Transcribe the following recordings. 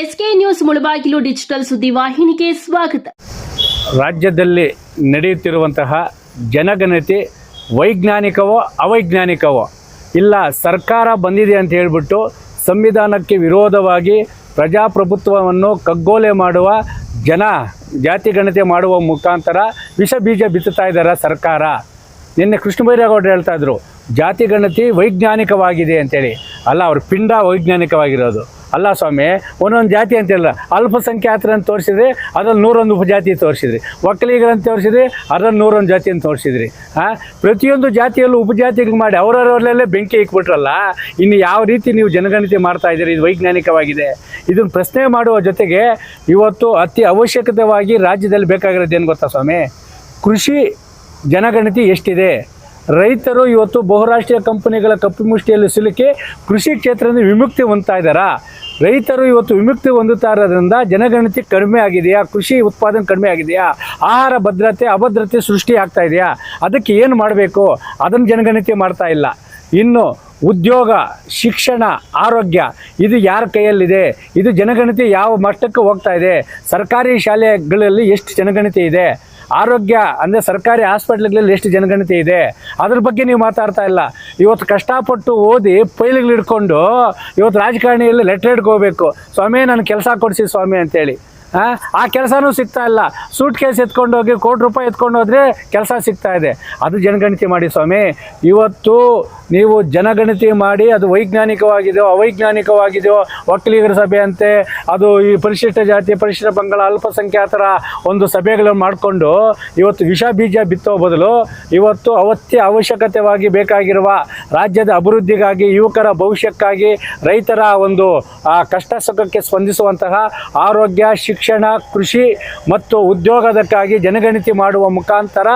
SK news Mulbagal digital ಸುದ್ದಿ ವಾಹಿನಿಗೆ ಸ್ವಾಗತ. ರಾಜ್ಯದಲ್ಲಿ ನಡೆಯುತ್ತಿರುವಂತಹ ಜನಗಣತಿ ವೈಜ್ಞಾನಿಕವೋ ಅವೈಜ್ಞಾನಿಕವೋ ಇಲ್ಲ ಸರ್ಕಾರ ಬಂದಿದೆ ಅಂತ ಹೇಳಿಬಿಟ್ಟು ಸಂವಿಧಾನಕ್ಕೆ ವಿರೋಧವಾಗಿ ಪ್ರಜಾಪ್ರಭುತ್ವವನ್ನು ಕಗ್ಗೋಲೆ ಮಾಡುವ ಜನ ಜಾತಿ ಗಣತಿ ಮಾಡುವ ಮುಖಾಂತರ ವಿಷ ಬೀಜ ಬಿತ್ತುತ್ತಾ ಇದ್ದಾರೆ ಸರ್ಕಾರ? ನಿನ್ನೆ ಕೃಷ್ಣ ಬೈರೇಗೌಡರು ಹೇಳ್ತಾ ಇದ್ರು, ಜಾತಿ ಗಣತಿ ವೈಜ್ಞಾನಿಕವಾಗಿದೆ ಅಂತೇಳಿ. ಅಲ್ಲ, ಅವ್ರ ಪಿಂಡ ವೈಜ್ಞಾನಿಕವಾಗಿರೋದು. ಅಲ್ಲ ಸ್ವಾಮಿ, ಒಂದೊಂದು ಜಾತಿ ಅಂತಿಲ್ಲ. ಅಲ್ಪಸಂಖ್ಯಾತರನ್ನು ತೋರಿಸಿದ್ರಿ, ಅದ್ರಲ್ಲಿ ನೂರೊಂದು ಉಪಜಾತಿ ತೋರಿಸಿದ್ರಿ. ಒಕ್ಕಲಿಗರಂತ ತೋರಿಸಿದ್ರಿ, ಅದ್ರಲ್ಲಿ ನೂರೊಂದು ಜಾತಿಯನ್ನು ತೋರಿಸಿದ್ರಿ. ಹಾಂ ಪ್ರತಿಯೊಂದು ಜಾತಿಯಲ್ಲೂ ಉಪಜಾತಿಗಳು ಮಾಡಿ ಅವರವರಲ್ಲೇ ಬೆಂಕಿ ಇಕ್ಬಿಟ್ರಲ್ಲ, ಇನ್ನು ಯಾವ ರೀತಿ ನೀವು ಜನಗಣತಿ ಮಾಡ್ತಾ ಇದ್ದೀರಿ? ಇದು ವೈಜ್ಞಾನಿಕವಾಗಿದೆ. ಇದನ್ನು ಪ್ರಶ್ನೆ ಮಾಡುವ ಜೊತೆಗೆ ಇವತ್ತು ಅತಿ ಅವಶ್ಯಕತೆವಾಗಿ ರಾಜ್ಯದಲ್ಲಿ ಬೇಕಾಗಿರೋದು ಏನು ಗೊತ್ತಾ ಸ್ವಾಮಿ? ಕೃಷಿ ಜನಗಣತಿ ಎಷ್ಟಿದೆ? ರೈತರು ಇವತ್ತು ಬಹುರಾಷ್ಟ್ರೀಯ ಕಂಪನಿಗಳ ಕಪ್ಪು ಮುಷ್ಟಿಯಲ್ಲಿ ಸಿಲುಕಿ ಕೃಷಿ ಕ್ಷೇತ್ರದಿಂದ ವಿಮುಕ್ತಿ ಹೊಂದ್ತಾ ಇದ್ದಾರಾ? ರೈತರು ಇವತ್ತು ವಿಮುಕ್ತಿ ಹೊಂದುತ್ತಾ ಇರೋದ್ರಿಂದ ಜನಗಣತಿ ಕಡಿಮೆ ಆಗಿದೆಯಾ? ಕೃಷಿ ಉತ್ಪಾದನೆ ಕಡಿಮೆ ಆಗಿದೆಯಾ? ಆಹಾರ ಭದ್ರತೆ, ಅಭದ್ರತೆ ಸೃಷ್ಟಿ ಆಗ್ತಾ ಇದೆಯಾ? ಅದಕ್ಕೆ ಏನು ಮಾಡಬೇಕು? ಅದನ್ನು ಜನಗಣತಿ ಮಾಡ್ತಾ ಇಲ್ಲ. ಇನ್ನು ಉದ್ಯೋಗ, ಶಿಕ್ಷಣ, ಆರೋಗ್ಯ, ಇದು ಯಾರ ಕೈಯಲ್ಲಿದೆ? ಇದು ಜನಗಣತಿ ಯಾವ ಮಟ್ಟಕ್ಕೆ ಹೋಗ್ತಾ ಇದೆ? ಸರ್ಕಾರಿ ಶಾಲೆಗಳಲ್ಲಿ ಎಷ್ಟು ಜನಗಣತಿ ಇದೆ? ಆರೋಗ್ಯ ಅಂದರೆ ಸರ್ಕಾರಿ ಹಾಸ್ಪಿಟ್ಲ್ಗಳಲ್ಲಿ ಎಷ್ಟು ಜನಗಣತಿ ಇದೆ, ಅದ್ರ ಬಗ್ಗೆ ನೀವು ಮಾತಾಡ್ತಾ ಇಲ್ಲ. ಇವತ್ತು ಕಷ್ಟಪಟ್ಟು ಓದಿ ಫೈಲ್ಗಳು ಹಿಡ್ಕೊಂಡು ಇವತ್ತು ರಾಜಕಾರಣಿಯಲ್ಲಿ ಲೆಟ್ರ್ ಹಿಡ್ಕೋಬೇಕು. ಸ್ವಾಮಿ, ನಾನು ಕೆಲಸ ಕೊಡಿಸಿ ಸ್ವಾಮಿ ಅಂತೇಳಿ. ಆ ಕೆಲಸನೂ ಸಿಗ್ತಾ ಇಲ್ಲ. ಸೂಟ್ ಕೇಸ್ ಎತ್ಕೊಂಡು ಹೋಗಿ ಕೋಟಿ ರೂಪಾಯಿ ಎತ್ಕೊಂಡು ಹೋದರೆ ಕೆಲಸ ಸಿಗ್ತಾ ಇದೆ. ಅದು ಜನಗಣತಿ ಮಾಡಿ ಸ್ವಾಮಿ. ಇವತ್ತು ನೀವು ಜನಗಣತಿ ಮಾಡಿ ಅದು ವೈಜ್ಞಾನಿಕವಾಗಿದೆಯೋ, ಅವೈಜ್ಞಾನಿಕವಾಗಿದೆಯೋ ಒಕ್ಕಲಿಗರ ಸಭೆ ಅಂತೆ ಅದು ಈ ಪರಿಶಿಷ್ಟ ಜಾತಿ, ಪರಿಶಿಷ್ಟ ಬಂಗಾಳ, ಅಲ್ಪಸಂಖ್ಯಾತರ ಒಂದು ಸಭೆಗಳನ್ನು ಮಾಡಿಕೊಂಡು ಇವತ್ತು ವಿಷ ಬೀಜ ಬಿತ್ತೋ ಬದಲು ಇವತ್ತು ಅವತ್ಯ ಅವಶ್ಯಕತೆವಾಗಿ ಬೇಕಾಗಿರುವ ರಾಜ್ಯದ ಅಭಿವೃದ್ಧಿಗಾಗಿ, ಯುವಕರ ಭವಿಷ್ಯಕ್ಕಾಗಿ ರೈತರ ಒಂದು ಕಷ್ಟ ಸುಖಕ್ಕೆ ಸ್ಪಂದಿಸುವಂತಹ ಆರೋಗ್ಯ, ಶಿಕ್ಷಣ, ಕೃಷಿ ಮತ್ತು ಉದ್ಯೋಗದಕ್ಕಾಗಿ ಜನಗಣತಿ ಮಾಡುವ ಮುಖಾಂತರ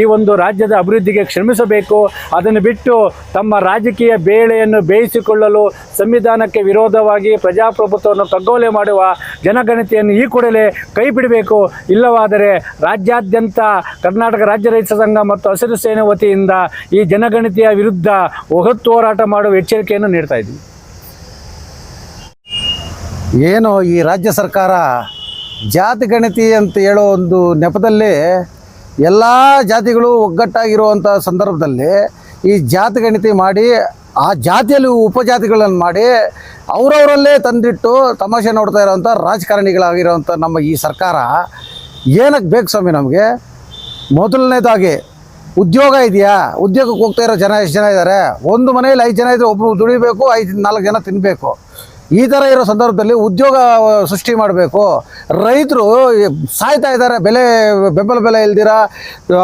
ಈ ಒಂದು ರಾಜ್ಯದ ಅಭಿವೃದ್ಧಿಗೆ ಶ್ರಮಿಸಬೇಕು. ಅದನ್ನು ಬಿಟ್ಟು ತಮ್ಮ ರಾಜಕೀಯ ಬೇಳೆಯನ್ನು ಬೇಯಿಸಿಕೊಳ್ಳಲು ಸಂವಿಧಾನಕ್ಕೆ ವಿರೋಧವಾಗಿ ಪ್ರಜಾಪ್ರಭುತ್ವವನ್ನು ಕಗ್ಗೋಲೆ ಮಾಡುವ ಜನಗಣತಿಯನ್ನು ಈ ಕೂಡಲೇ ಕೈ ಬಿಡಬೇಕು ಇಲ್ಲವಾದರೆ ರಾಜ್ಯಾದ್ಯಂತ ಕರ್ನಾಟಕ ರಾಜ್ಯ ರೈತ ಸಂಘ ಮತ್ತು ಹಸಿರು ಸೇನೆ ವತಿಯಿಂದ ಈ ಜನಗಣತಿಯ ವಿರುದ್ಧ ಒಗತ್ತು ಹೋರಾಟ ಮಾಡುವ ಎಚ್ಚರಿಕೆಯನ್ನು ನೀಡ್ತಾ ಇದ್ದೀವಿ. ಏನು ಈ ರಾಜ್ಯ ಸರ್ಕಾರ ಜಾತಿ ಗಣತಿ ಅಂತ ಹೇಳೋ ಒಂದು ನೆಪದಲ್ಲಿ ಎಲ್ಲ ಜಾತಿಗಳು ಒಗ್ಗಟ್ಟಾಗಿರುವಂಥ ಸಂದರ್ಭದಲ್ಲಿ ಈ ಜಾತಿ ಗಣತಿ ಮಾಡಿ, ಆ ಜಾತಿಯಲ್ಲಿ ಉಪಜಾತಿಗಳನ್ನು ಮಾಡಿ ಅವರವರಲ್ಲೇ ತಂದಿಟ್ಟು ತಮಾಷೆ ನೋಡ್ತಾ ಇರೋವಂಥ ರಾಜಕಾರಣಿಗಳಾಗಿರೋವಂಥ ನಮ್ಮ ಈ ಸರ್ಕಾರ ಏನಕ್ಕೆ ಬೇಕು ಸ್ವಾಮಿ ನಮಗೆ? ಮೊದಲನೇದಾಗಿ ಉದ್ಯೋಗ ಇದೆಯಾ? ಉದ್ಯೋಗಕ್ಕೆ ಹೋಗ್ತಾ ಇರೋ ಜನ ಎಷ್ಟು ಜನ ಇದ್ದಾರೆ? ಒಂದು ಮನೆಯಲ್ಲಿ ಐದು ಜನ ಇದ್ದರೆ ಒಬ್ಬರು ದುಡಿಬೇಕು, ಐದು ನಾಲ್ಕು ಜನ ತಿನ್ನಬೇಕು ಈ ಥರ ಇರೋ ಸಂದರ್ಭದಲ್ಲಿ ಉದ್ಯೋಗ ಸೃಷ್ಟಿ ಮಾಡಬೇಕು. ರೈತರು ಸಾಯ್ತಾ ಇದ್ದಾರೆ. ಬೆಲೆ, ಬೆಂಬಲ ಬೆಲೆ ಇಲ್ದಿರ,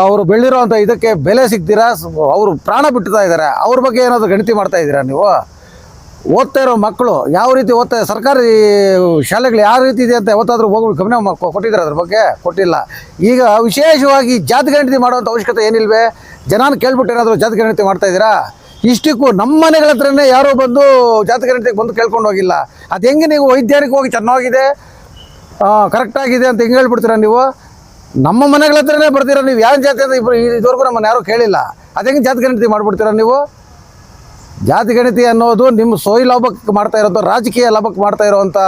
ಅವರು ಬೆಳೆದಿರೋವಂಥ ಇದಕ್ಕೆ ಬೆಲೆ ಸಿಗ್ದಿರ ಅವರು ಪ್ರಾಣ ಬಿಡ್ತಾ ಇದ್ದಾರೆ. ಅವ್ರ ಬಗ್ಗೆ ಏನಾದರೂ ಗಣತಿ ಮಾಡ್ತಾ ಇದ್ದೀರಾ ನೀವು? ಓದ್ತಾ ಇರೋ ಮಕ್ಕಳು ಯಾವ ರೀತಿ ಓದ್ತಾ ಸರ್ಕಾರಿ ಶಾಲೆಗಳು ಯಾವ ರೀತಿ ಇದೆ ಅಂತ ಯಾವತ್ತಾದ್ರೂ ಹೋಗಿ ಗಮನ ಕೊಟ್ಟಿದ್ದಾರೆ ಅದ್ರ ಬಗ್ಗೆ? ಕೊಟ್ಟಿಲ್ಲ. ಈಗ ವಿಶೇಷವಾಗಿ ಜಾತಿ ಗಣತಿ ಮಾಡುವಂಥ ಅವಶ್ಯಕತೆ ಏನಿಲ್ವೇ? ಜನಾನ ಕೇಳ್ಬಿಟ್ಟು ಏನಾದರೂ ಜಾತಿ ಗಣತಿ ಮಾಡ್ತಾ ಇದ್ದೀರಾ? ಇಷ್ಟಕ್ಕೂ ನಮ್ಮ ಮನೆಗಳ ಹತ್ರನೇ ಯಾರೋ ಬಂದು ಜಾತಿ ಗಣತಿಗೆ ಬಂದು ಕೇಳ್ಕೊಂಡು ಹೋಗಿಲ್ಲ. ಅದು ಹೆಂಗೆ ನೀವು ಹೋಗಿ ಚೆನ್ನಾಗಿದೆ? ಕರೆಕ್ಟಾಗಿದೆ ಅಂತ ಹೆಂಗೆ ಹೇಳ್ಬಿಡ್ತೀರಾ ನೀವು? ನಮ್ಮ ಮನೆಗಳ ಹತ್ರನೇ ಬರ್ತೀರಾ ನೀವು? ಯಾವ ಜಾತಿ ಅಂತ ಇಬ್ಬರು ಇದುವರೆಗೂ ನಮ್ಮನ್ನು ಯಾರೂ ಕೇಳಿಲ್ಲ. ಅದು ಹೆಂಗೆ ಜಾತಿ ಗಣತಿ ಮಾಡಿಬಿಡ್ತೀರಾ ನೀವು? ಜಾತಿ ಗಣತಿ ಅನ್ನೋದು ನಿಮ್ಮ ಸೋಯಿ ಲಾಭಕ್ಕೆ ಮಾಡ್ತಾ ಇರೋದು ರಾಜಕೀಯ ಲಾಭಕ್ಕೆ ಮಾಡ್ತಾ ಇರೋವಂಥ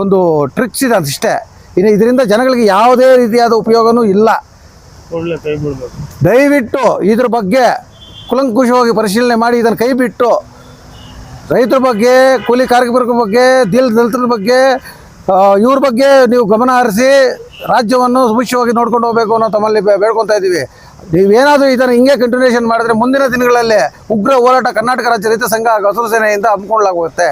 ಒಂದು ಟ್ರಿಕ್ಸ್ ಇದೆ ಅದಿಷ್ಟೇ ಇನ್ನು ಇದರಿಂದ ಜನಗಳಿಗೆ ಯಾವುದೇ ರೀತಿಯಾದ ಉಪಯೋಗನೂ ಇಲ್ಲ. ದಯವಿಟ್ಟು ಇದ್ರ ಬಗ್ಗೆ ಕುಲಂಕುಷವಾಗಿ ಪರಿಶೀಲನೆ ಮಾಡಿ ಇದನ್ನು ಕೈ ಬಿಟ್ಟು ರೈತರ ಬಗ್ಗೆ, ಕೂಲಿ ಕಾರ್ಮಿಕರ ಬಗ್ಗೆ ದಿಲ್ ದಲಿತರ ಬಗ್ಗೆ ಇವ್ರ ಬಗ್ಗೆ ನೀವು ಗಮನ ಹರಿಸಿ ರಾಜ್ಯವನ್ನು ಸುಭಿಕ್ಷವಾಗಿ ನೋಡ್ಕೊಂಡು ಹೋಗಬೇಕು ಅನ್ನೋ ತಮ್ಮಲ್ಲಿ ಬೇಡ್ಕೊತಾ ಇದ್ದೀವಿ. ನೀವೇನಾದರೂ ಇದನ್ನು ಹಿಂಗೆ ಕಂಟಿನ್ಯೂಷನ್ ಮಾಡಿದ್ರೆ ಮುಂದಿನ ದಿನಗಳಲ್ಲಿ ಉಗ್ರ ಹೋರಾಟ ಕರ್ನಾಟಕ ರಾಜ್ಯ ರೈತ ಸಂಘ ಹಾಗೂ ಹಸಿರು ಸೇನೆಯಿಂದ ಹಮ್ಮಿಕೊಳ್ಳಲಾಗುತ್ತೆ.